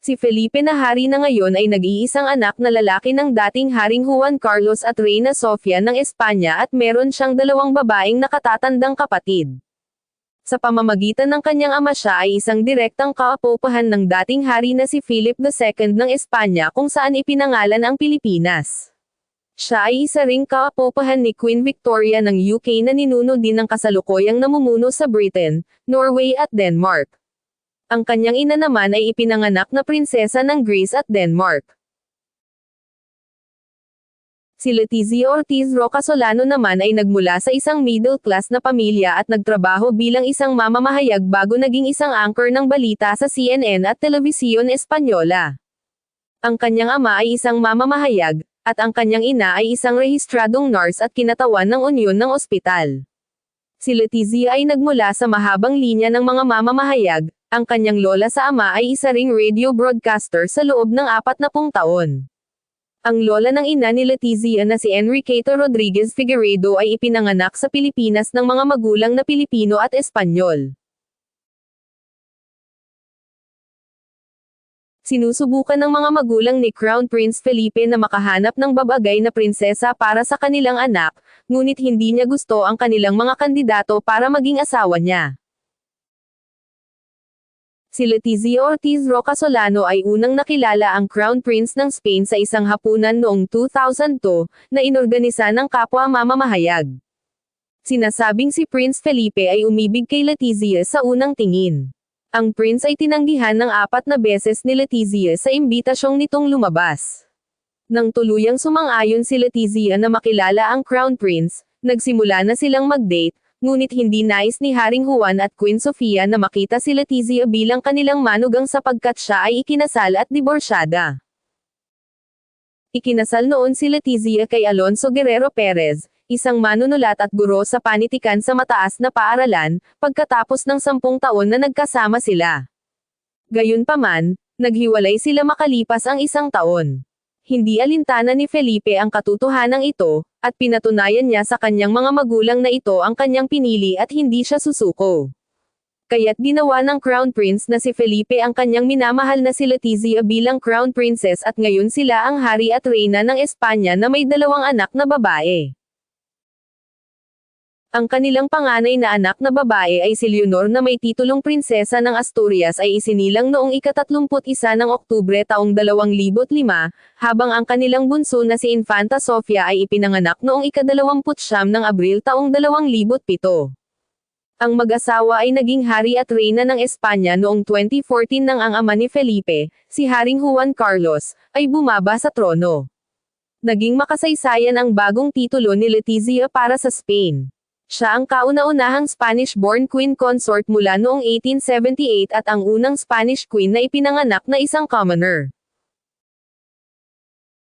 Si Felipe na hari na ngayon ay nag-iisang anak na lalaki ng dating Haring Juan Carlos at Reyna Sofia ng Espanya at meron siyang dalawang babaeng nakatatandang kapatid. Sa pamamagitan ng kanyang ama siya ay isang direktang kaapopahan ng dating hari na si Philip II ng Espanya kung saan ipinangalan ang Pilipinas. Siya ay isa ring kaapopahan ni Queen Victoria ng UK na ninuno din ng kasalukuyang namumuno sa Britain, Norway at Denmark. Ang kanyang ina naman ay ipinanganak na prinsesa ng Greece at Denmark. Si Letizia Ortiz Roca Solano naman ay nagmula sa isang middle class na pamilya at nagtrabaho bilang isang mamamahayag bago naging isang anchor ng balita sa CNN at Telebisyon Espanyola. Ang kanyang ama ay isang mamamahayag, at ang kanyang ina ay isang rehistradong nurse at kinatawan ng unyon ng ospital. Si Letizia ay nagmula sa mahabang linya ng mga mamamahayag, ang kanyang lola sa ama ay isa ring radio broadcaster sa loob ng apat na pung taon. Ang lola ng ina ni Letizia na si Enriqueta Rodriguez Figueredo ay ipinanganak sa Pilipinas ng mga magulang na Pilipino at Espanyol. Sinusubukan ng mga magulang ni Crown Prince Felipe na makahanap ng babagay na prinsesa para sa kanilang anak, ngunit hindi niya gusto ang kanilang mga kandidato para maging asawa niya. Si Letizia Ortiz Roca Solano ay unang nakilala ang Crown Prince ng Spain sa isang hapunan noong 2002, na inorganisa ng kapwa mamamahayag. Sinasabing si Prince Felipe ay umibig kay Letizia sa unang tingin. Ang prince ay tinanggihan ng apat na beses ni Letizia sa imbitasyong nitong lumabas. Nang tuluyang sumang-ayon si Letizia na makilala ang Crown Prince, nagsimula na silang mag-date, ngunit hindi nais ni Haring Juan at Queen Sofia na makita si Letizia bilang kanilang manugang sapagkat siya ay ikinasal at diborsyada. Ikinasal noon si Letizia kay Alonso Guerrero Perez, isang manunulat at guro sa panitikan sa mataas na paaralan, pagkatapos ng sampung taon na nagkasama sila. Gayunpaman, naghiwalay sila makalipas ang isang taon. Hindi alintana ni Felipe ang katotohanan ito, at pinatunayan niya sa kanyang mga magulang na ito ang kanyang pinili at hindi siya susuko. Kaya't ginawa ng Crown Prince na si Felipe ang kanyang minamahal na si Letizia bilang Crown Princess at ngayon sila ang hari at reyna ng Espanya na may dalawang anak na babae. Ang kanilang panganay na anak na babae ay si Leonor na may titulong prinsesa ng Asturias ay isinilang noong ikatatlumput isa ng Oktubre taong 2005, habang ang kanilang bunso na si Infanta Sofia ay ipinanganak noong ikadalawamput siyam ng Abril taong 2007. Ang mag-asawa ay naging hari at reyna ng Espanya noong 2014 nang ang ama ni Felipe, si Haring Juan Carlos, ay bumaba sa trono. Naging makasaysayan ang bagong titulo ni Letizia para sa Spain. Siya ang kauna-unahang Spanish-born queen consort mula noong 1878 at ang unang Spanish queen na ipinanganak na isang commoner.